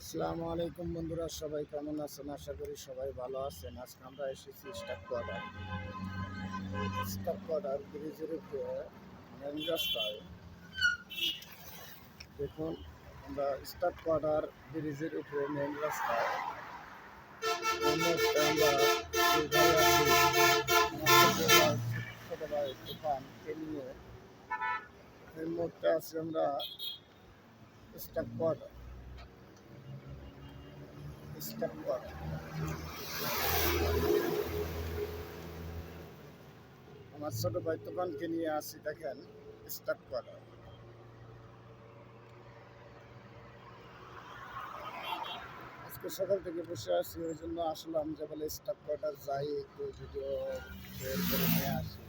আসসালামু আলাইকুম বন্ধুরা, সবাই কেমন আছেন? আশা করি সবাই ভালো আছেন। আজকে আমরা এসেছি স্টাক কোয়ার্টার স্টাক কোয়ার্টার ব্রিজের উপরে মেন রাস্তায়। দেখুন, আমরা স্টাক কোয়ার্টার ব্রিজের উপরে মেন রাস্তায়। আমরা নিয়ে আছি আমরা স্টাক কোয়ার্টার স্টাক কোয়ার্টার আমার ছোট ভাই তুফানকে নিয়ে আসি, দেখেন স্টাক কোয়ার্টার আজকে সকাল থেকে বসে আছি, ওই জন্য আসলাম যে বলে স্টাফ কোয়ার্টার যাই, একটু ভিডিও বের করে নিয়ে আসি।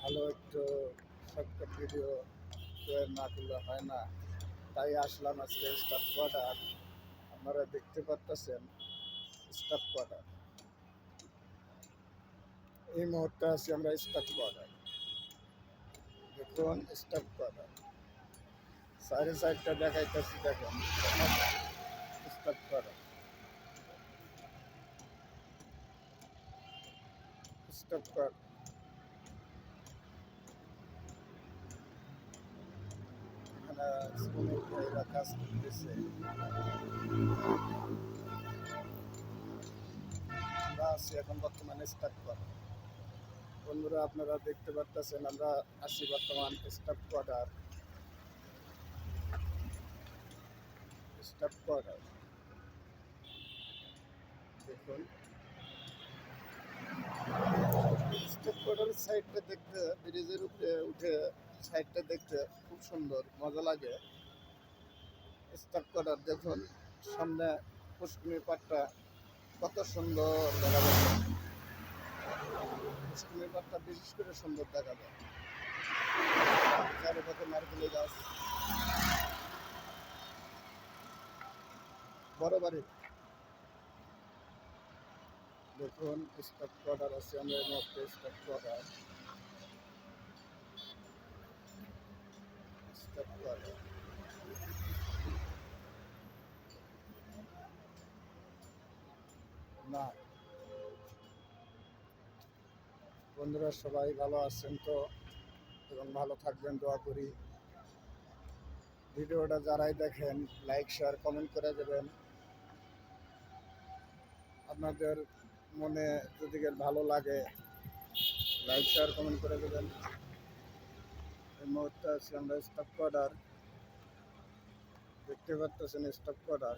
ভালো একটু শর্টকাট ভিডিও তৈরি না করলে হয় না। তাই আসলাম আজকে স্টাফ কোয়ার্টার আপনারা দেখতে পাচ্ছেন স্টাফ কোয়ার্টার এই মুহূর্তে আছি আমরা স্টাফ কোয়ার্টার দেখুন স্টাফ কোয়ার্টার সাইডে সাইডটা দেখাইতেছি, দেখেন। স্টাফ কোয়ার্টার স্টাফ কোয়ার্টার এখানে শ্রমিক ভাইরা কাজ করতেছে আমরা আছি এখন বর্তমানে স্টাফ কোয়ার্টার বন্ধুরা আপনারা দেখতে পাচ্ছেন আমরা আছি বর্তমান স্টাফ কোয়ার্টার স্টাফ কোয়ার্টার দেখুন কোয়ার্টারের সাইডটা দেখতে ব্রিজের উপরে উঠে সাইডটা দেখতে খুব সুন্দর, মজা লাগে। স্টাফ কোয়ার্টার দেখুন, সামনে পুষ্করণী পাটটা কত সুন্দর দেখা যাচ্ছে পুষ্করণী পাটটা বিশেষ করে সুন্দর দেখা যায়। চারিপাশে নারকেলের গাছ। বড় বাড়ি। দেখুন স্টাফ কোয়ার্টার আছে, আমরা এই স্টাফ কোয়ার্টার স্টাফ কোয়ার্টার না। বন্ধুরা, সবাই ভালো আছেন তো? এবং ভালো থাকবেন, দোয়া করি। ভিডিওটা যারাই দেখেন লাইক শেয়ার কমেন্ট করে দেবেন। আপনাদের মনে যদি ভালো লাগে লাইক শেয়ার কমেন্ট করে দেবেন। এই মুহূর্তে আছি আমরা স্টাফ কোয়ার্টার দেখতে স্টাফ কোয়ার্টার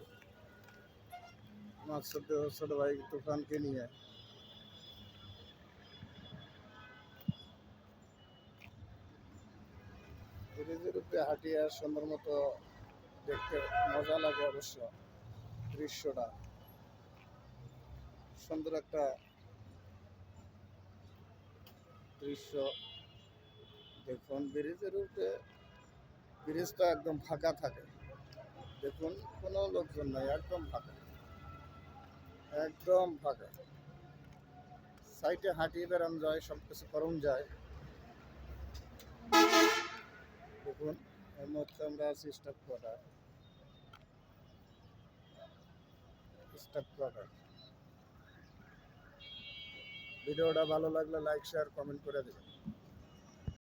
আমার ছোট ছোট ভাই, তুফানকে নিয়ে। ব্রিজের উপরে হাঁটিয়ে সুন্দর মতো দেখতে মজা লাগে অবশ্য দৃশ্যটা। সুন্দর একটা দৃশ্য। দেখুন, ব্রিজের উপরে ব্রিজটা একদম ফাঁকা থাকে। দেখুন, কোনো লোকজন নাই, একদম ফাঁকা। একদম ফাঁকা। সাইডে হাঁটিয়ে বেড়ানো যায় সব কিছু যায়। দেখুন এর মধ্যে আমরা আছি স্টাফ কোয়ার্টার। Staff quarter. ভিডিওটা ভালো লাগলে লাইক শেয়ার কমেন্ট করে দেবেন।